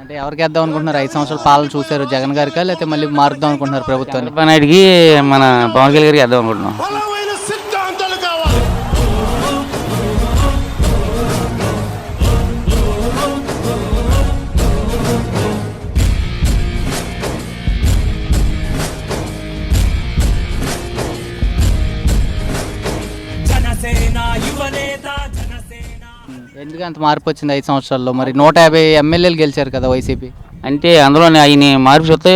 అంటే ఎవరికి వేద్దాం అనుకుంటున్నారు? ఐదు సంవత్సరాలు పాలన చూశారు జగన్ గారికా? లేకపోతే మళ్ళీ మారుద్దాం అనుకుంటున్నారు ప్రభుత్వాన్ని? చంద్రబాబు నాయుడుకి మన పవన్ కళ్యాణ్ గారికి వేద్దాం అనుకుంటున్నాం. ఎందుకు అంత మార్పు వచ్చింది ఐదు సంవత్సరాల్లో? మరి నూట యాభై ఎమ్మెల్యేలు గెలిచారు కదా వైసీపీ. అంటే అందులో ఆయన మార్పు చూస్తే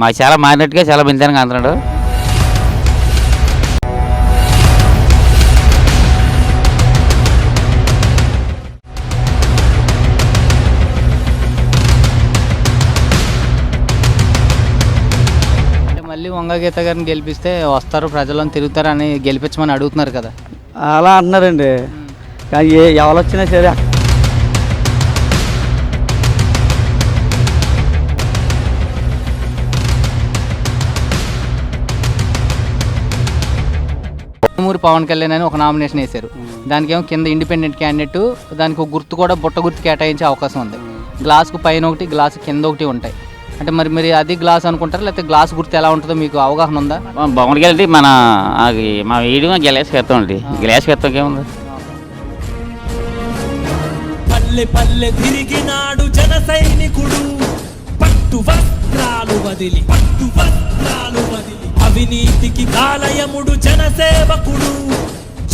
మా చాలా మారినట్టుగా చాలా బిందానికి అంటున్నాడు. అంటే మళ్ళీ వంగ గీత గారిని గెలిపిస్తే వస్తారు ప్రజలను తిరుగుతారు అని గెలిపించమని అడుగుతున్నారు కదా. అలా అంటున్నారండి. కానీ ఏ ఎవరు వచ్చినా సరే ఊరి పవన్ కళ్యాణ్ అని ఒక నామినేషన్ వేశారు. దానికి ఏమో కింద ఇండిపెండెంట్ క్యాండిడేట్ దానికి ఒక గుర్తు కూడా బుట్ట గుర్తు కేటాయించే అవకాశం ఉంది. గ్లాస్కు పైన ఒకటి గ్లాస్ కింద ఒకటి ఉంటాయి. అంటే మరి మరి అది గ్లాస్ అనుకుంటారా లేకపోతే గ్లాస్ గుర్తు ఎలా ఉంటుందో మీకు అవగాహన ఉందా? పవన్ కళ్యాణ్ మన అది మా వీడియో గ్లాస్ పెడతాం అండి. గ్లాస్ పెడతాం ఏముంది పల్లె పల్లె తిరిగినాడు జన సైనికుడు. పట్టు వస్త్రాలు వదిలి పట్టు వస్త్రాలు వదిలి. అవినీతికి కాలయముడు జనసేవకుడు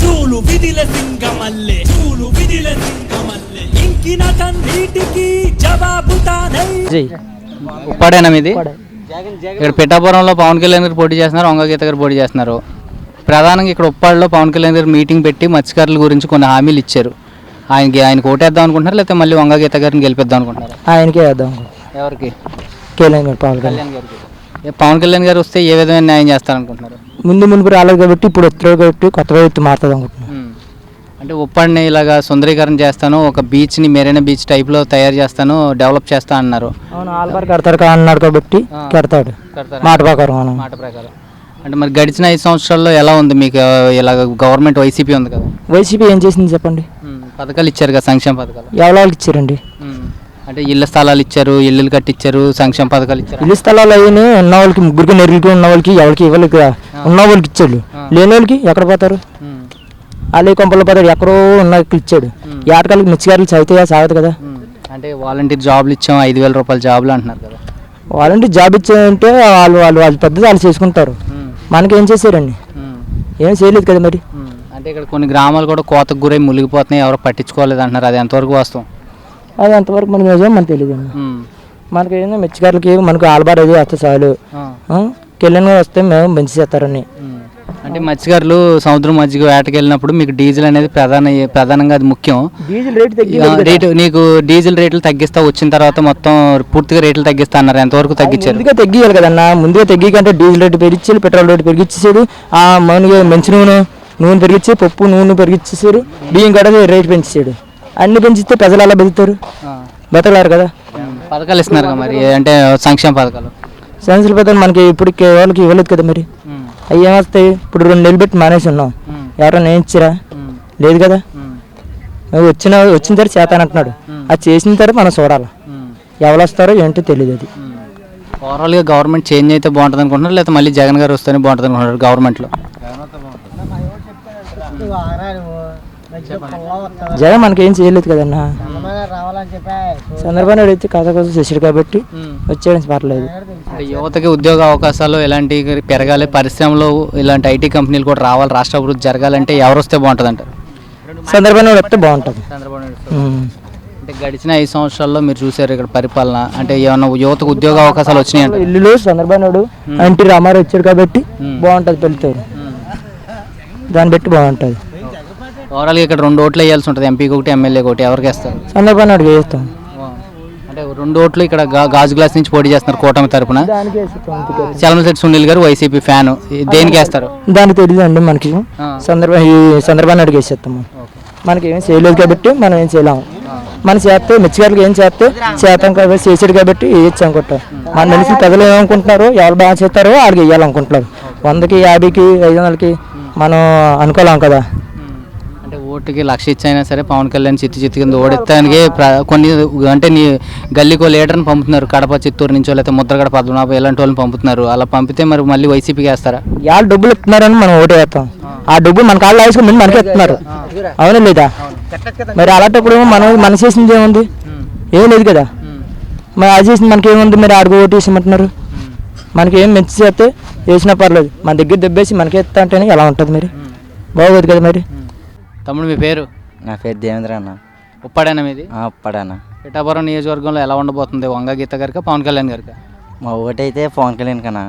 చూలు విదిల సింగమల్లె చూలు విదిల సింగమల్లె. ఇంకిన కన్నీటికి జవాబు తానై. ఉప్పాడేనా మీది ఇక్కడ పిఠాపురంలో పవన్ కళ్యాణ్ గారు పోటీ చేస్తున్నారు వంగ గీత గారు పోటీ చేస్తున్నారు. ప్రధానంగా ఇక్కడ ఉప్పాడులో పవన్ కళ్యాణ్ గారు మీటింగ్ పెట్టి మత్స్యకారుల గురించి కొన్ని హామీలు ఇచ్చారు. ఆయనకి ఆయనకి ఓటేద్దాం అనుకుంటున్నారు? లేకపోతే మళ్ళీ వంగ గీత గారిని గెలిపిద్దాం అనుకుంటున్నారు? ఆయనకే వేద్దాం ఎవరికి? కేలం గారు పవన్ కళ్యాణ్ కళ్యాణ్ గారికి. ఏ పవన్ కళ్యాణ్ గారు వస్తే ఏ విధమైన న్యాయం చేస్తారనుకుంటున్నారు? ముందు మునుపు రాలేదు కాబట్టి ఇప్పుడు వస్తున్నాడు కాబట్టి కొత్త వ్యక్తి మారుతుంది అనుకుంటున్నాను. ఉమ్. అంటే ఉప్పాడిని ఇలాగా సుందరీకరణ చేస్తాను ఒక బీచ్ని మెరీనా బీచ్ టైప్లో తయారు చేస్తాను డెవలప్ చేస్తా అన్నారు. అవును ఆల్బార్ కడతారు కా అన్నాడు కాబట్టి. కడతాడు? మాట ప్రకారం మాట ప్రకారం. అంటే మరి గడిచిన ఐదు సంవత్సరాల్లో ఎలా ఉంది మీకు ఇలాగ గవర్నమెంట్ వైసీపీ ఉంది కదా? వైసీపీ ఏం చేసింది చెప్పండి? పథకాలు ఇచ్చారు కదా సంక్షేమ పథకాలు? ఎవరికి ఇచ్చారండి? అంటే ఇళ్ళ స్థలాలు ఇచ్చారు ఇల్లులు కట్టించారు సంక్షేమ పథకాలు ఇచ్చారు? ఇల్లు స్థలాలు అయ్యి ఉన్న వాళ్ళకి ముగ్గురికి నెరుగులకి ఉన్న వాళ్ళకి ఎవరికి ఇవ్వలేదు కదా. ఉన్న వాళ్ళకి ఇచ్చాడు. లేని వాళ్ళకి ఎక్కడ పోతారు? ఉమ్, అలే కొంపలు పోతారు ఎక్కడో ఉన్న వాళ్ళకి ఇచ్చాడు. ఏటకాలకి మిర్చిగారులు చదివితే సాగదు కదా. అంటే వాలంటీర్ జాబ్లు ఇచ్చాం ఐదు వేల రూపాయల జాబ్లు అంటున్నారు కదా. వాళ్ళంటే జాబ్ ఇచ్చారంటే వాళ్ళు వాళ్ళు వాళ్ళు పెద్దది వాళ్ళు చేసుకుంటారు. మనకి ఏం చేశారండి ఏం చేయలేదు కదా మరి. అంటే ఇక్కడ కొన్ని గ్రామాలు కూడా కోతకు గురై మునిగిపోతున్నాయి ఎవరు పట్టించుకోలేదు అంటున్నారు. అది ఎంతవరకు వాస్తవం? అది అంతవరకు మనకి నిజం మనకు తెలియదు మనకి ఏందో మిర్చిగారులకి మనకు ఆల్బార్ అది వస్తే చాలు? కెళ్ళిన వస్తే మేము మంచి చేస్తారని. అంటే మత్స్యకారులు సముద్రం మధ్యకి వేటకి వెళ్ళినప్పుడు మీకు డీజిల్ అనేది ప్రధాన ప్రధానంగా అది ముఖ్యం. డీజిల్ రేట్ రేటు నీకు డీజిల్ రేట్లు తగ్గిస్తా వచ్చిన తర్వాత మొత్తం పూర్తిగా రేట్లు తగ్గిస్తా అన్నారు. ఎంతవరకు తగ్గించారు? ముందుగా తగ్గియాలి కదన్నా. ముందుగా తగ్గికంటే డీజిల్ రేటు పెరిగించాడు పెట్రోల్ రేటు పెరిగించేసాడు ఆ మౌనిగా మంచి నూనె. నూనె పెరిగించి పప్పు నూనె పెరిగించేసాడు బియ్యం కూడా రేటు పెంచేసాడు. అన్ని పెంచితే ప్రజలు అలా బతుకుతారు బతకలేరు కదా. పథకాలు ఇస్తున్నారు కదా మరి? అంటే సంక్షేమ పథకాలు. సైన్స్ల పథకాలు మనకి ఇప్పుడు వాళ్ళకి ఇవ్వలేదు కదా మరి. అవి ఏమొస్తాయి ఇప్పుడు రెండు నెలలు పెట్టి మానేసి ఉన్నాం ఎవరైనా ఏం ఇచ్చిరా? ఉమ్, లేదు కదా. వచ్చిన వచ్చిన తర్వాత చేతానంటున్నాడు అది చేసిన తర్వాత మనం చూడాలి. ఎవరు వస్తారో ఏంటో తెలియదు అది. ఓవరాల్గా గవర్నమెంట్ చేంజ్ అయితే బాగుంటుంది అనుకుంటున్నారు? లేకపోతే మళ్ళీ జగన్ గారు వస్తేనే బాగుంటుంది అనుకుంటున్నారు గవర్నమెంట్లో? జగన్ మనకి ఏం చేయలేదు కదన్నా. చంద్రబాబు నాయుడు అయితే కథ కోసం చేసాడు కాబట్టి వచ్చేయడం పర్లేదు. అంటే యువతకి ఉద్యోగ అవకాశాలు ఇలాంటి పెరగాలి పరిశ్రమలో ఇలాంటి ఐటీ కంపెనీలు కూడా రావాలి రాష్ట్ర అభివృద్ధి జరగాలంటే ఎవరు వస్తే బాగుంటుంది. అంటారు చంద్రబాబు నాయుడు వస్తే బాగుంటుంది. అంటే గడిచిన ఐదు సంవత్సరాల్లో మీరు చూసారు ఇక్కడ పరిపాలన అంటే ఏమన్నా యువతకు ఉద్యోగ అవకాశాలు వచ్చినాయి అంటే ఇల్లులో చంద్రబాబు నాయుడు ఎన్టీ రామారావు వచ్చాడు కాబట్టి బాగుంటుంది పెళ్తారు దాన్ని బట్టి బాగుంటుంది. ఓవరాల్గా ఇక్కడ రెండు ఓట్లు వేయాల్సి ఉంటుంది ఎంపీకి ఒకటి ఎమ్మెల్యేకి ఒకటి ఎవరికి వేస్తారు? చంద్రబాబు నాయుడు వేస్తాం. అంటే రెండు ఓట్లు ఇక్కడ గా- గాజు గ్లాస్ నుంచి పోటీ చేస్తున్నారు కూటమి తరపున. దానికి వేస్తాం అందుకే. చలమశెట్టి సునీల్ గారు వైసీపీ ఫ్యాన్. దేనికి వేస్తారు? దానికి తెలియదు అండి మనకి. ఆ. చంద్రబాబు ఈ వేసేస్తాం మనం. మనకి ఏం చేయలేదు కాబట్టి మనం ఏం చేయలేము మన చేస్తే మిర్చిగారికి ఏం చేస్తే చేస్తాం కాబట్టి చేసాడు కాబట్టి వేయచ్చు అనుకుంటాం మన మనిషి ప్రజలు ఏమనుకుంటున్నారు ఎవరు బాగా చేస్తారో వాళ్ళకి వేయాలనుకుంటున్నారు వందకి యాభైకి ఐదు వందలకి మనం అనుకోలేం కదా. అంటే ఓటుకి లక్ష ఇచ్చైనా సరే పవన్ కళ్యాణ్ చిత్తు చిత్తు కింద ఓడెత్తానికి కొన్ని అంటే నీ గల్లీకో లీడర్ని పంపుతున్నారు. కడప చిత్తూరు నుంచో లేకపోతే ముద్రగడ పద్మనాభ ఇలాంటి వాళ్ళని పంపుతున్నారు. అలా పంపితే మరి మళ్ళీ వైసీపీకి వేస్తారా? వాళ్ళు డబ్బులు ఇస్తున్నారని మనం ఓటు వేస్తాం. ఆ. డబ్బులు మన కాళ్ళు వేసుకుని ముందు మనకే ఇస్తున్నారు. అవునా లేదా? మరి అలాంటప్పుడు మనం మన చేసింది ఏముంది? ఏం లేదు కదా. మరి అది చేసింది మనకి ఏముంది మరి ఆడుకో ఓటు వేసేయమంటున్నారు మనకి ఏం మంచి చేస్తే వేసినా పర్లేదు. మన దగ్గర దెబ్బేసి మనకే ఇస్తా అంటేనే ఎలా ఉంటుంది మరి? బాగోదు కదా మరి? తమ్ముడు మీ పేరు? నా పేరు దేవేంద్ర అన్న. ఉప్పాడేనా మీది? ఆ, పడానా పిఠాపురం నియోజకవర్గంలో ఎలా ఉండబోతుంది? వంగ గీత గారిక పవన్ కళ్యాణ్ గారిక? మా ఓటైతే పవన్ కళ్యాణ్ కన్నా.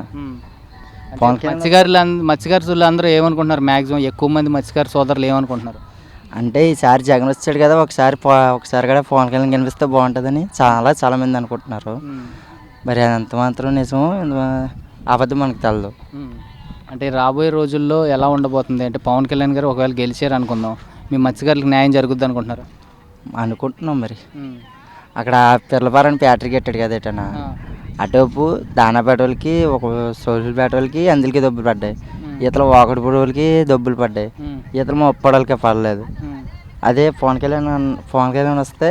పవన్ కళ్యాణ్ మత్స్యకారులు మత్స్యకారులు అందరూ ఏమనుకుంటున్నారు? మాక్సిమం ఎక్కువ మంది మత్స్యకారు సోదరులు ఏమనుకుంటున్నారు? అంటే ఈసారి జగన్ వచ్చాడు కదా ఒకసారి ఒకసారి కూడా పవన్ కళ్యాణ్ కనిపిస్తే బాగుంటుందని చాలా చాలా మంది అనుకుంటున్నారు. మరి అది ఎంత మాత్రం నిజమో అబద్ధం మనకు తెలదు. అంటే రాబోయే రోజుల్లో ఎలా ఉండబోతుంది? అంటే పవన్ కళ్యాణ్ గారు ఒకవేళ గెలిచారు అనుకుందాం. మీ మత్స్యకారులకు న్యాయం జరుగుద్ది అనుకుంటున్నారు? అనుకుంటున్నాం మరి. అక్కడ పిల్లపారని ప్యాటరీ కట్టాడు కదా ఎటనా అటువైపు దానాపేట వాళ్ళకి ఒక సోషల్ వాళ్ళకి అందులకి దెబ్బలు పడ్డాయి. ఇతల ఒకటి వాళ్ళకి దెబ్బలు పడ్డాయి. ఇతల మా ఒప్పడలకి పడలేదు. అదే పవన్ కళ్యాణ్ పవన్ కళ్యాణ్ వస్తే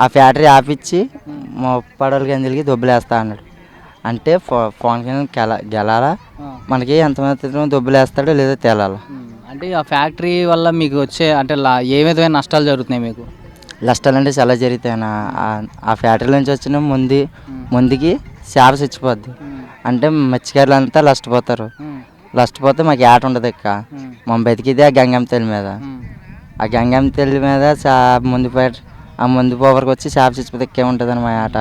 ఆ ఫ్యాక్టరీ ఆపిచ్చి మా ఒప్పడలకి అందులకి దెబ్బలు వేస్తా అన్నాడు. అంటే పవన్ కళ్యాణ్ గెల గెలాలా? మనకి ఎంత మాత్రం దెబ్బలు వేస్తాడో లేదో తేలాలి? అంటే ఆ ఫ్యాక్టరీ వల్ల మీకు వచ్చే అంటే ఏ విధమైన నష్టాలు జరుగుతున్నాయి మీకు? నష్టాలు అంటే చాలా జరుగుతాయి అన్న. ఆ- ఫ్యాక్టరీ నుంచి వచ్చిన ముందు ముందుకి చేప చచ్చిపోద్ది. అంటే మత్స్యకారులు అంతా నష్టపోతారు. నష్టపోతే మాకు ఏట ఉండదు ఇక్క మా బతికిదే ఆ గంగమ్మ తల్లి మీద. ఆ గంగమ్మ తల్లి మీద చా ముందు ఆ ముందు పోవరకు వచ్చి చేప చచ్చిపోతే ఎక్కే ఉంటుంది మా ఆట.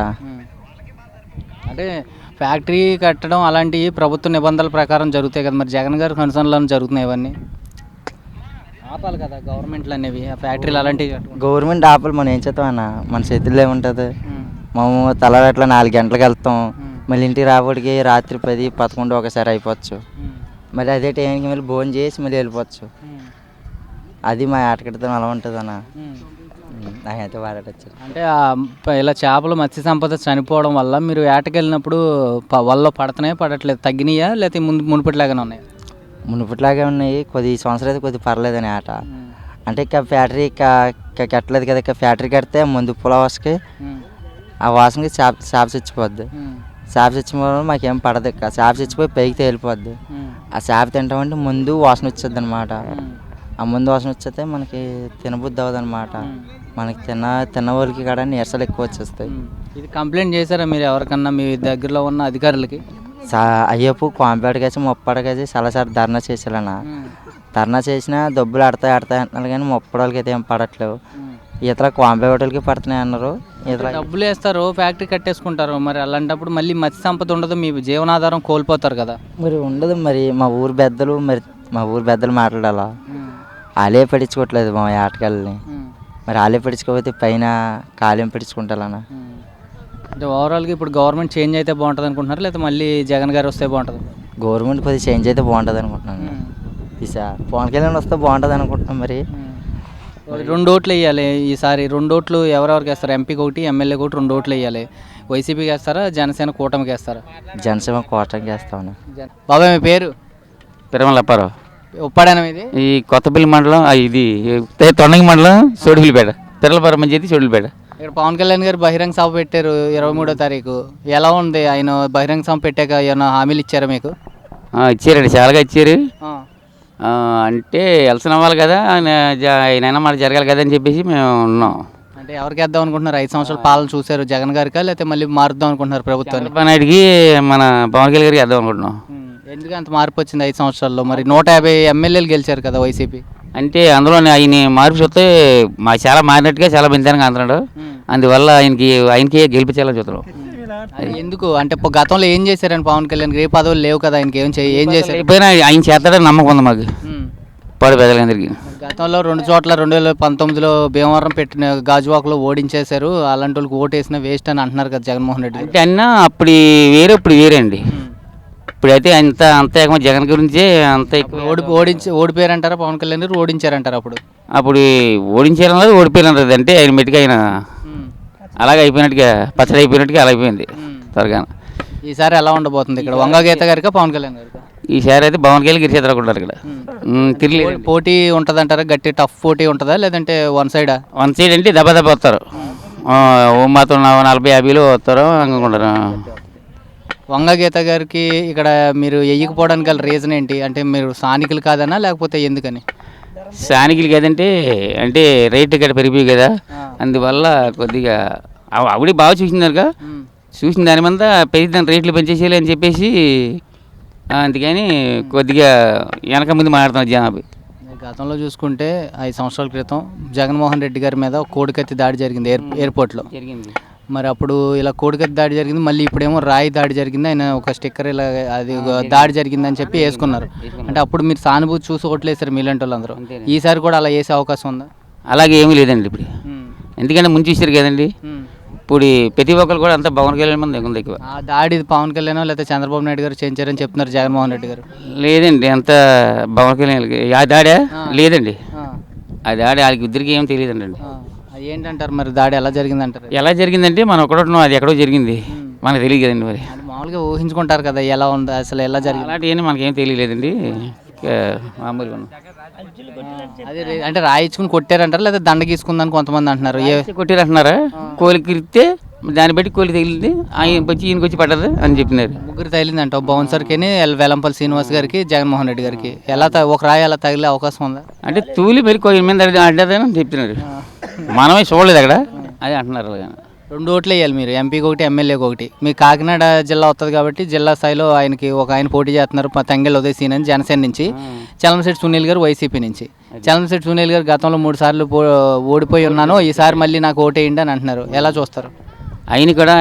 అంటే ఫ్యాక్టరీ కట్టడం అలాంటివి ప్రభుత్వ నిబంధనల ప్రకారం జరుగుతాయి కదా మరి. జగన్ గారి కన్సర్న్లో జరుగుతున్నాయి ఇవన్నీ? ఆపాలి కదా గవర్నమెంట్లు అనేవి ఆ ఫ్యాక్టరీలు అలాంటివి. గవర్నమెంట్ ఆపలు మనం ఏం చేస్తాం అన్న? మన చేతుల్లో ఏముంటుంది? మేము. తెల్లవాట్ల నాలుగు గంటలకు వెళ్తాం. మళ్ళీ ఇంటికి రాబడికి రాత్రి పది పదకొండు ఒకసారి అయిపోవచ్చు. మళ్ళీ అదే టైంకి మళ్ళీ భోజనం చేసి మళ్ళీ వెళ్ళిపోవచ్చు. అది మా ఆటకడితో అలా ఉంటుంది అన్న నాకైతే అంటే ఇలా చేపలు మత్స్య సంపద చనిపోవడం వల్ల మీరు ప- వల్ల పడుతున్నాయా పడట్లేదు? తగ్గినాయా? లేకపోతే ముందు మునుపటిలాగానే ఉన్నాయి? మునుపట్లాగే ఉన్నాయి. కొద్ది సంవత్సరం అయితే కొద్ది పర్లేదని ఆట. అంటే ఇక ఫ్యాక్టరీ ఇక కట్టలేదు కదా. ఇక ఫ్యాక్టరీ కడితే ముందు పులవాసకి ఆ వాసనకి చేప చేప చచ్చిపోద్ది. చేప చచ్చిపోవడం మాకేం పడదు. ఇక చేప చచ్చిపోయి పైకి తేలిపోద్ది. ఆ చేప తింటామంటే ముందు వాసన వచ్చేది అనమాట ఆ ముందు వాసన వచ్చేస్తే మనకి తినబుద్ధి అవ్వదు అనమాట మనకి తిన్న తిన్న వాళ్ళకి కూడా నీరసాలు ఎక్కువ వచ్చేస్తాయి. ఇది కంప్లైంట్ చేశారా మీరు ఎవరికన్నా? మీ దగ్గరలో ఉన్న అధికారులకి? సా అయ్యపు కాంపేటకేసి ముప్పడికేసి చాలాసార్లు ధర్నా చేసేయాలన్నా ధర్నా చేసినా డబ్బులు ఆడతాయి ఆడతాయి అంటున్నారు కానీ ముప్పడోళ్ళకి అయితే ఏం పడట్లేవు. ఇతర కాంపేటోళ్ళకి పడుతున్నాయి అన్నారు. ఇతర డబ్బులు వేస్తారు ఫ్యాక్టరీ కట్టేసుకుంటారు. మరి అలాంటప్పుడు మళ్ళీ మత్స్య సంపద ఉండదు మీ జీవనాధారం కోల్పోతారు కదా. మరి ఉండదు మరి. మా ఊరు పెద్దలు మరి మా ఊరు పెద్దలు మాట్లాడాలా? వాళ్ళే పడించుకోవట్లేదు మా ఆటగాళ్ళని. మరి వాళ్ళే పడించుకోకపోతే పైన కాలేం పడించుకుంటారన్న? అంటే ఓవరాల్గా ఇప్పుడు గవర్నమెంట్ చేంజ్ అయితే బాగుంటుంది అనుకుంటున్నారు? లేకపోతే మళ్ళీ జగన్ గారు వస్తే బాగుంటుంది? గవర్నమెంట్ కొద్దిగా చేంజ్ అయితే బాగుంటుంది అనుకుంటున్నాను ఈసారి పవన్ కళ్యాణ్ వస్తే బాగుంటుంది అనుకుంటున్నాం మరి. రెండు ఓట్లు వేయాలి. ఈసారి రెండు ఓట్లు ఎవరెవరికి వేస్తారు? ఎంపీకి ఒకటి ఎమ్మెల్యేకి ఒకటి రెండు ఓట్లు వేయాలి. వైసీపీకి వేస్తారా? జనసేన కూటమికి వేస్తారా? జనసేన కోటంకి వేస్తామని బాబాయ్ మీ పేరు? తిరుమల అప్పారావు. ఉప్పాడేనా ఇది? ఈ కొత్తపల్లి మండలం ఆ, ఇది తొండంగి మండలం సోడిపిల్లిపేట తిరలపర మంచి సోడిపిల్లిపేట ఇక్కడ పవన్ కళ్యాణ్ గారు బహిరంగ సభ పెట్టారు ఇరవై మూడో తారీఖు. ఎలా ఉంది? ఆయన బహిరంగ సభ పెట్టాక ఏమైనా హామీలు ఇచ్చారా మీకు? ఆ, ఇచ్చారండి చాలాగా ఇచ్చారు. ఆ. ఆ, అంటే ఎలసిన అవ్వాలి కదా ఆయన జ- ఆయన మాట జరగాలి కదా అని చెప్పేసి మేము ఉన్నాం. అంటే ఎవరికి వేద్దాం అనుకుంటున్నారు? ఐదు సంవత్సరాల పాలన చూశారు జగన్ గారికా? లేకపోతే మళ్ళీ మారుద్దాం అనుకుంటున్నారు ప్రభుత్వాన్ని? చంద్రబాబు నాయుడికి మన పవన్ కళ్యాణ్ గారికి వేద్దాం అనుకుంటున్నాం. ఎందుకు అంత మార్పు వచ్చింది ఐదు సంవత్సరాల్లో? మరి నూట యాభై ఎమ్మెల్యేలు గెలిచారు కదా వైసీపీ. అంటే అందులో ఆయన మార్పు చూస్తే మా చాలా మారినట్టుగా చాలా పెంచానికి అంటున్నాడు. అందువల్ల ఆయనకి ఆయనకి గెలిపించాలని చూస్తున్నాం. అది ఎందుకు? అంటే గతంలో ఏం చేశారని పవన్ కళ్యాణ్ ఏ పదవులు లేవు కదా ఆయనకి ఏం చేయ ఏం చేశారు? అయిపోయినా ఆయన చేస్తాడని నమ్మకం ఉంది మాకు. పాడు పెద్దలందరికీ గతంలో రెండు చోట్ల రెండు వేల పంతొమ్మిదిలో భీమవరం పెట్టిన గాజువాకలో ఓడించేశారు. అలాంటి వాళ్ళకి ఓటు వేసిన వేస్ట్ అని అంటున్నారు కదా జగన్మోహన్ రెడ్డి. అంటే అన్న అప్పుడు వేరే ఇప్పుడు వేరే అండి. ఇప్పుడైతే అంత అంత ఎక్కువ జగన్ గురించే అంత ఎక్కువ ఓడి ఓడించి ఓడిపోయారంటారా? పవన్ కళ్యాణ్ గారు ఓడించారంటారా అప్పుడు? అప్పుడు ఓడించారన్నది ఓడిపోయారన్నది అంటే ఆయన మెట్టుగా ఆయన అలాగే అయిపోయినట్టుగా పచ్చడి అయిపోయినట్టుగా అలా అయిపోయింది త్వరగా. ఈసారి ఎలా ఉండబోతుంది ఇక్కడ? వంగ గీత గారికా పవన్ కళ్యాణ్ గారికి? ఈసారి అయితే పవన్ కళ్యాణ్ గిరిచేద్దరు అనుకుంటారు ఇక్కడ. తిరిగి పోటీ ఉంటుంది అంటారా గట్టి టఫ్ పోటీ ఉంటుందా? లేదంటే వన్ సైడా? వన్ సైడ్ అంటే దెబ్బ దెబ్బ వస్తారు. మాత్రం నలభై యాభైలో వస్తారు అనుకుంటారు వంగ గీత గారికి ఇక్కడ మీరు ఎయ్యకపోవడానికి గల రీజన్ ఏంటి? అంటే మీరు స్థానికులు కాదనా లేకపోతే ఎందుకని? స్థానికులు కదంటే అంటే రేట్ ఇక్కడ పెరిగిపోయి కదా అందువల్ల కొద్దిగా ఆవ- ఆవిడ బాగా చూసినారుగా చూసిన దాని మీద పెరిగిన రేట్లు పెంచేసేయాలి అని చెప్పేసి ఆ, అందుకని కొద్దిగా వెనక ముందు మాట్లాడుతున్నారు జనాభా. గతంలో చూసుకుంటే ఐదు సంవత్సరాల క్రితం జగన్మోహన్ రెడ్డి గారి మీద ఒక కోడికత్తి దాడి జరిగింది ఎయిర్ ఎయిర్పోర్ట్లో. జరిగింది. మరి అప్పుడు ఇలా కోడికత్తి దాడి జరిగింది మళ్ళీ ఇప్పుడేమో రాయి దాడి జరిగింది ఆయన ఒక స్టిక్కర్ ఇలా అది దాడి జరిగిందని చెప్పి వేసుకున్నారు. అంటే అప్పుడు మీరు సానుభూతి చూసి ఓట్లేసారు మీలాంటి వాళ్ళందరూ. ఈసారి కూడా అలా వేసే అవకాశం ఉందా? అలాగే ఏమీ లేదండి ఇప్పుడు. ఎందుకంటే ముందు చూసారు కదండి. ఇప్పుడు ఈ ప్రతి ఒక్కరు కూడా అంతా పవన్ కళ్యాణ్ మంది ఉంది ఎక్కువ. ఆ దాడి పవన్ కళ్యాణ్ లేకపోతే చంద్రబాబు నాయుడు గారు చేయించారని చెప్తున్నారు జగన్మోహన్ రెడ్డి గారు. లేదండి అంత పవన్ కళ్యాణ్ ఆ దాడా? లేదండి. ఆ. దాడి వాళ్ళకి ఇద్దరికి ఏం తెలియదండి. ఏంటంటారు మరి? దాడి ఎలా జరిగింది అంటారు ఎలా జరిగిందంటే మనం ఒకటి అది ఎక్కడో జరిగింది. మనకు తెలియదు కదండి మరి. అంటే మామూలుగా ఊహించుకుంటారు కదా ఎలా ఉంది అసలు ఎలా జరిగింది? అలాంటివన్నీ మనకేం తెలియలేదండి. మామూలుగా. అదే అంటే రాయించుకుని కొట్టారంటారు లేదా దండ గీసుకుందని కొంతమంది అంటున్నారు? ఏ కొట్టిరు అంటున్నారా కోలికి ఇరిస్తే దాన్ని బట్టి కోలి తగిలింది. ఆయన వచ్చి ఈయనకి వచ్చి పడ్డది అని చెప్పినారు. ముగ్గురు తగిలిందంట. బౌన్సర్కి వెలంపల్లి శ్రీనివాస్ గారికి జగన్మోహన్ రెడ్డి గారికి. ఎలా ఒక రాయి అలా తగిలే అవకాశం ఉందా? అంటే తూలి మరి కోయిల మీద అడ్డదని చెప్తున్నారు మనమే చూడలేదు అక్కడ. అది అంటున్నారు రెండు ఓట్లు వేయాలి మీరు. ఎంపీకి ఒకటి ఎమ్మెల్యేకి ఒకటి. మీ కాకినాడ జిల్లా వస్తుంది కాబట్టి జిల్లా స్థాయిలో ఆయనకి ఒక ఆయన పోటీ చేస్తున్నారు తంగెళ్ళ ఉదయ్ సీన్ అని జనసేన నుంచి. చలమశెట్టి సునీల్ గారు వైసీపీ నుంచి. చలమశెట్టి సునీల్ గారు గతంలో మూడు సార్లు ఓడిపోయి ఉన్నాను. ఈసారి మళ్ళీ నాకు ఓటేయండి అని అంటున్నారు. ఎలా చూస్తారు? ఆయన కూడా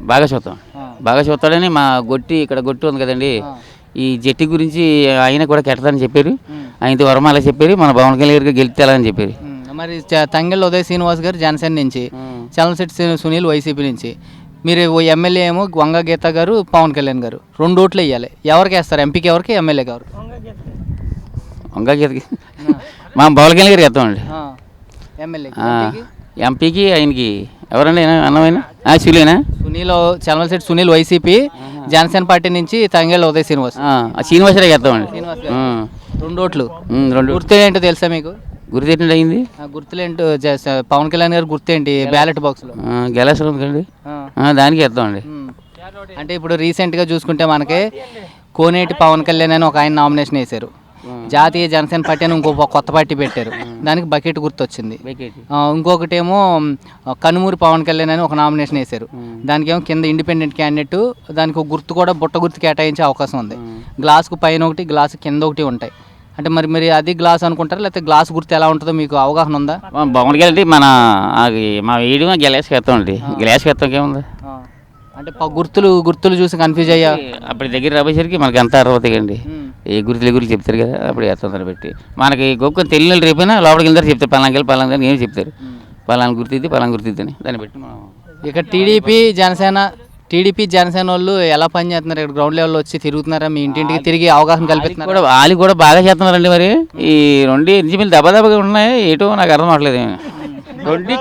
బాగా చూస్తాం. బాగా చూస్తాడని మా గొట్టి ఇక్కడ గొట్టి ఉంది కదండి. ఈ జట్టి గురించి ఆయన కూడా కెట్టదని చెప్పారు. ఆయనతో వరమాల చెప్పారు. మన పవన్ కళ్యాణ్ గారికి గెలితేలని చెప్పారు. మరి తంగెళ్ళ ఉదయ్ శ్రీనివాస్ గారు జనసేన నుంచి చలమశెట్టి శ్రీ- సునీల్ వైసీపీ నుంచి. మీరు ఓ ఎమ్మెల్యే ఏమో వంగ గీత గారు పవన్ కళ్యాణ్ గారు. రెండు ఓట్లు వేయాలి. ఎవరికి వేస్తారు? ఎంపీకి ఎవరికి ఎమ్మెల్యేకి ఎవరికి వంగా గీతకి మా పవన్ కళ్యాణ్ గారికి వేస్తామండి. ఎమ్మెల్యేకి ఆ, ఎంపీకి? ఆయనకి. ఎవరండి అన్నమైన? సులేనా సునీల్ చలమశెట్టి సునీల్ వైసీపీ. జనసేన పార్టీ నుంచి తంగేళ్ళ ఉదయ్ శ్రీనివాస్. శ్రీనివాసరావు ఆ, రెండు ఓట్లు. రెండు గుర్తు ఏంటో తెలుసా మీకు? గుర్తెట్టండి అయింది? ఆ గుర్తులేంటో పవన్ కళ్యాణ్ గారు గుర్తేంటి బ్యాలెట్ బాక్స్లో? గెలాసరం కదండి. ఆ, దానికి వేస్తామండి. అంటే ఇప్పుడు రీసెంట్గా చూసుకుంటే మనకి కోనేటి పవన్ కళ్యాణ్ అని ఒక ఆయన నామినేషన్ వేశారు. జాతీయ జనసేన పార్టీ అని ఇంకో కొత్త పార్టీ పెట్టారు. దానికి బకెట్ గుర్తు వచ్చింది ఆ, ఇంకొకటేమో కనుమూరి పవన్ కళ్యాణ్ అని ఒక నామినేషన్ వేశారు. దానికేమో కింద ఇండిపెండెంట్ క్యాండిడేట్ దానికి ఒక గుర్తు కూడా బుట్ట గుర్తు కేటాయించే అవకాశం ఉంది. గ్లాస్కు పైన ఒకటి గ్లాస్ కింద ఒకటి ఉంటాయి. అంటే మరి మరి అది గ్లాస్ అనుకుంటారా లేకపోతే గ్లాస్ గుర్తు ఎలా ఉంటుందో మీకు అవగాహన ఉందా? పవన్ కళ్యాణ్ మన అది మా గ్లాస్కి వేస్తామండి గ్లాస్కి వేస్తాం ఏముంది? అంటే గుర్తులు గుర్తులు చూసి కన్ఫ్యూజ్ అయ్యా? అప్పటి దగ్గర రాబోయేసరికి మనకి అంత అర్హత అండి ఏ గుర్తులు గురించి చెప్తారు కదా అప్పుడు వేస్తాం దాన్ని పెట్టి మనకి గొప్పని తెలియని రేపైనా లోపలికి వెళ్తారు చెప్తారు పలాంకి వెళ్ళి పలాంకి ఏం చెప్తారు. పలానా గుర్తిద్ది పలానా గుర్తిద్ది అని దాన్ని పెట్టి మనం ఇక టీడీపీ జనసేన టీడీపీ జనసేన వాళ్ళు ఎలా పనిచేస్తున్నారు ఇక్కడ గ్రౌండ్ లెవెల్లో వచ్చి తిరుగుతున్నారా? మీ ఇంటింటికి తిరిగి అవగాహన కల్పిస్తున్నారు? కూడా వాళ్ళు కూడా బాగా చేస్తున్నారండి మరి. ఈ రెండు ఇంచుమిల్లి దెబ్బ దెబ్బగా ఉన్నాయి ఏటో నాకు అర్థం అవట్లేదు రెండు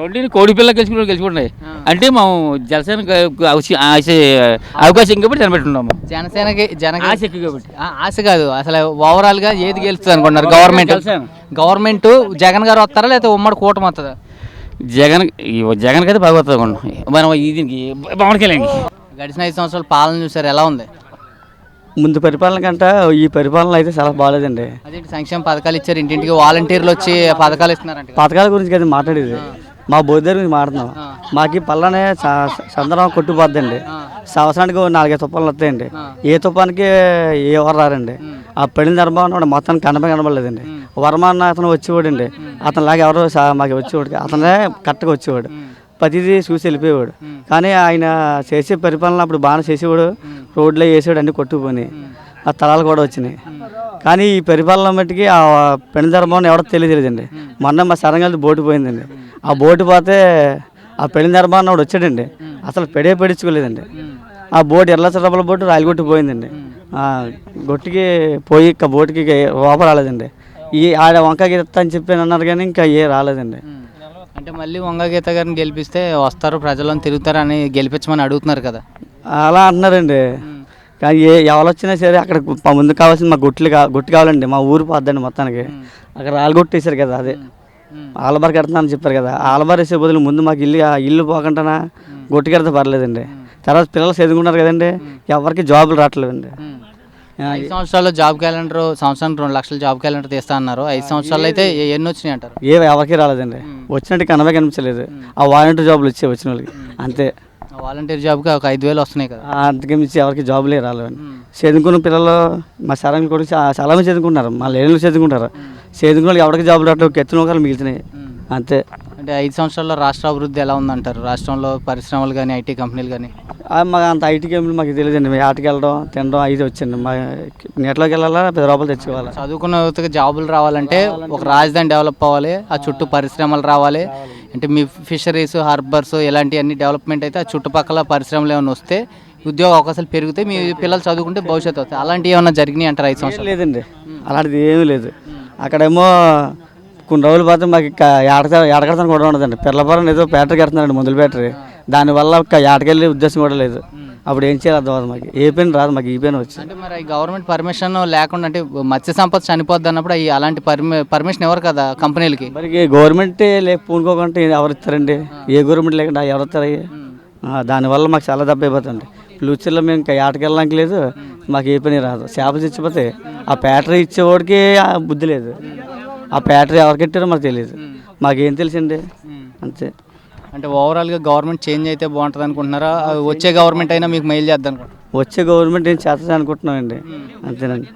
రెండు కోడి పిల్ల గెలుచుకుంటూ గెలుచుకుంటున్నాయి. అంటే మేము జలసేన అవకాశం కాబట్టి దాన్ని పెట్టున్నాము జనసేనకి జన ఆశ ఎక్కువ కాబట్టి. ఆశ కాదు. అసలు ఓవరాల్గా ఏది గెలుస్తుంది అనుకుంటున్నారు? గవర్నమెంట్ జనసేన. గవర్నమెంట్ జగన్ గారు వస్తారా లేకపోతే ఉమ్మడి కూటమి వస్తుందా? జగన్ ఈ జగన్ కదా బాగా వస్తుంది అనుకుంటున్నాం. మనం ఈ దీనికి పవన్ కళ్యాణ్కి గడిచిన ఐదు సంవత్సరాల పాలన చూసారు ఎలా ఉంది? ముందు పరిపాలన కంటే ఈ పరిపాలన అయితే చాలా బాగాలేదండి. సంక్షేమ పథకాలు ఇచ్చారు ఇంటింటికి వాలంటీర్లు వచ్చి పథకాలు ఇస్తున్నారంట కదా. పథకాల గురించి కదా మాట్లాడేది. మా బోధేరు గురించి మాట్లాడుతున్నాం. మాకు ఈ పళ్ళనే చందనం కొట్టుపోద్దండి సంవత్సరానికి నాలుగైదు తుప్పాలు వస్తాయండి. ఏ తుప్పానికి ఏ ఎవరు రారండి. ఆ పెళ్ళి ధర్మం మొత్తం కనప కనబడలేదండి వరమాన్న అతను వచ్చేవాడండి. అతను లాగా ఎవరు మాకు వచ్చేవాడు. అతనే కరెక్ట్గా వచ్చేవాడు. ప్రతిదీ చూసి వెళ్ళిపోయేవాడు. కానీ ఆయన చేసే పరిపాలన అప్పుడు బాగా చేసేవాడు. రోడ్లో వేసేవాడు అన్ని కొట్టుకుపోయి ఆ తలాలు కూడా వచ్చినాయి. కానీ ఈ పరిపాలన మట్టికి ఆ పెళ్ళి ధర్మం ఎవడో తెలియదండి మొన్న మా సరంగల్ది బోటు పోయిందండి. ఆ బోటు పోతే ఆ పెళ్ళి ధర్మాన్ని వాడు వచ్చాడండి. అసలు పెడే పెడించుకోలేదండి ఆ బోటు ఎర్ల చర్రపల బోటు రాయలగొట్టి పోయిందండి. ఆ గొట్టికి పోయి ఇంకా బోటుకి ఓప రాలేదండి. ఈ ఆడ వంకాయ గిత్త అని చెప్పి అన్నారు కానీ ఇంకా ఏ రాలేదండి. అంటే మళ్ళీ వంగ గీత గారిని గెలిపిస్తే వస్తారు ప్రజలను తిరుగుతారు అని గెలిపించమని అడుగుతున్నారు కదా. అలా అంటున్నారండి కానీ ఏ ఎవరు వచ్చినా సరే అక్కడ ముందు కావాల్సింది మా గుట్లు కా గుట్టు కావాలండి. మా ఊరు పోద్దండి మొత్తానికి. అక్కడ రాళ్ళు కొట్టేశారు కదా అదే. ఆలబార్ కడుతున్నానని చెప్పారు కదా. ఆలబార్ వేసే బదులు ముందు మాకు ఇల్లు ఇల్లు పోకుండా గుట్టు కడితే పర్లేదండి. తర్వాత పిల్లలు చదువుకున్నారు కదండి. ఎవరికి జాబులు రావట్లేదండి. ఐదు సంవత్సరాల్లో జాబ్ క్యాలెండర్ సంవత్సరానికి రెండు లక్షల జాబ్ క్యాలెండర్ తీస్తా అన్నారు ఐదు సంవత్సరాలు అయితే ఎన్ని వచ్చినాయి అంటారు? ఏ ఎవరికి రాలేదండి. వచ్చినట్టు కనవే కనిపించలేదు. ఆ వాలంటీర్ జాబులు వచ్చాయి వచ్చిన వాళ్ళకి. అంతే. వాలంటీర్ జాబ్కి ఒక ఐదు వేలు వస్తున్నాయి కదా. ఆ అంతకే మించి ఎవరికి జాబులే రాలేవండి. చదువుకున్న పిల్లలు మా సరంగి కూడా చాలా మంది చదువుకుంటారు మా లేని చదువుకుంటారు. చదువుకున్న వాళ్ళకి ఎవరికి జాబులు రావట్లేదు ఒక ఎత్తున ఒకళ్ళు మిగులుతున్నాయి. అంతే. అంటే ఐదు సంవత్సరాల్లో రాష్ట్ర అభివృద్ధి ఎలా ఉందంటారు? రాష్ట్రంలో పరిశ్రమలు కానీ ఐటీ కంపెనీలు కానీ మాకు అంత ఐటీ కంపెనీ మాకు తెలియదండి. మేము ఆటకి వెళ్ళడం తినడం ఐదు వచ్చింది. మా నెట్లోకి వెళ్ళాలా పది రూపాయలు తెచ్చుకోవాలా? చదువుకున్న యువతకి జాబులు రావాలంటే ఒక రాజధాని డెవలప్ అవ్వాలి ఆ చుట్టూ పరిశ్రమలు రావాలి. అంటే మీ ఫిషరీస్ హార్బర్స్ ఇలాంటివన్నీ డెవలప్మెంట్ అయితే ఆ చుట్టుపక్కల పరిశ్రమలు ఏమైనా వస్తే ఉద్యోగ అవకాశాలు పెరుగుతాయి మీ పిల్లలు చదువుకుంటే భవిష్యత్తు వస్తాయి అలాంటివి ఏమైనా జరిగినాయి అంటారు ఐదు సంవత్సరాలు? లేదండి. అలాంటిది ఏమీ లేదు. అక్కడేమో కొన్ని రోజులు పోతే మాకు ఇక ఏడక ఏడకడతాను కూడా ఉండదండి. పిల్లపురం ఏదో బ్యాటరీ కడుతున్నారండి మందుల బ్యాటరీ. దానివల్ల ఒక ఏటకెళ్ళే ఉద్దేశం కూడా లేదు. అప్పుడు ఏం చేయాలి అర్థం మాకు. ఏ పెయిన్ రాదు మాకు ఈ పెయిన్ వచ్చింది అంటే మరి గవర్నమెంట్ పర్మిషన్ లేకుండా అంటే మత్స్య సంపద చనిపోద్ది అన్నప్పుడు అలాంటి పర్మి పర్మిషన్ ఎవరు కదా కంపెనీలకి? మరి గవర్నమెంట్ లేక పూనుకోకుండా ఎవరు ఇస్తారండి? ఏ గవర్నమెంట్ లేకుండా ఎవరు ఇస్తారు? దానివల్ల మాకు చాలా దెబ్బ అయిపోతుంది ఫ్యూచర్లో మేము ఇంకా ఏటకెళ్ళడానికి లేదు. మాకు ఏ పని రాదు. చేపలు చచ్చిపోతే ఆ బ్యాటరీ ఇచ్చేవాడికి బుద్ధి లేదు. ఆ బ్యాటరీ ఎవరికి ఇట్టారో మాకు తెలియదు మాకేం తెలుసండి అంతే. అంటే ఓవరాల్గా గవర్నమెంట్ చేంజ్ అయితే బాగుంటుంది అనుకుంటున్నారా? వచ్చే గవర్నమెంట్ అయినా మీకు మెయిల్ చేద్దాం? వచ్చే గవర్నమెంట్ ఏం చేస్తుంది అనుకుంటున్నామండి. అంతేనండి.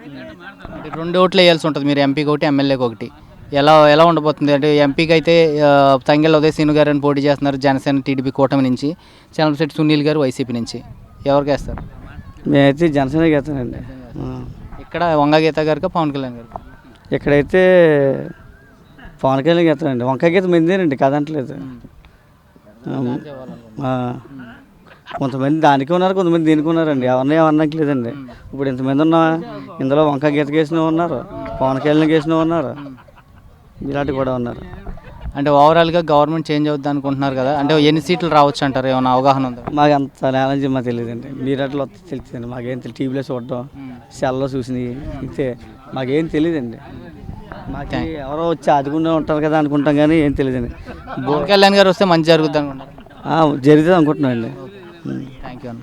అంటే రెండు ఓట్లు వేయాల్సి ఉంటుంది మీరు ఎంపీకి ఒకటి ఎమ్మెల్యేకి ఒకటి. ఎలా ఎలా ఉండబోతుంది? అంటే ఎంపీకి అయితే తంగెళ్ళ ఉదయ్ సీను గారు అని పోటీ చేస్తున్నారు జనసేన టీడీపీ కూటమి నుంచి. చంద్రశెట్టి సునీల్ గారు వైసీపీ నుంచి. ఎవరికి వేస్తారు మేమైతే జనసేనకి వెళ్తానండి ఆ. ఇక్కడ వంగ గీత గారికి పవన్ కళ్యాణ్ గారు ఇక్కడైతే పవన్ కళ్యాణ్ వెళ్తానండి వంకాయ గీత మందేనండి కదంటలేదు. కొంతమంది దానికి ఉన్నారు కొంతమంది దీనికి ఉన్నారండి. ఎవరిని ఏమన్నాక లేదండి ఇప్పుడు ఇంతమంది ఉన్నా ఇందులో వంకాయ గీత వేసిన ఉన్నారు పవన్ కళ్యాణ్ వేసిన ఉన్నారు ఇలాంటివి కూడా ఉన్నారు. అంటే ఓవరాల్గా గవర్నమెంట్ చేంజ్ అవుద్ది అనుకుంటున్నారు కదా అంటే ఎన్ని సీట్లు రావచ్చు అంటారు? ఏమైనా అవగాహన ఉందా? మాకు అంత నాలెడ్జ్ మాకు తెలియదండి. మీరు అట్లా వస్తే తెలుస్తుందండి. మాకేం తెలియదు టీవీలో చూడటం సెల్లో చూసినవి ఇంతే. మాకేం తెలియదండి మాకు ఎవరో వచ్చి ఆదుకుంటూ ఉంటారు కదా అనుకుంటాం కానీ ఏం తెలియదండి పవన్ కళ్యాణ్ గారు వస్తే మంచి జరుగుద్ది అనుకుంటున్నారు ఆ, జరుగుతుంది అనుకుంటున్నాం అండి థ్యాంక్ యూ అన్న.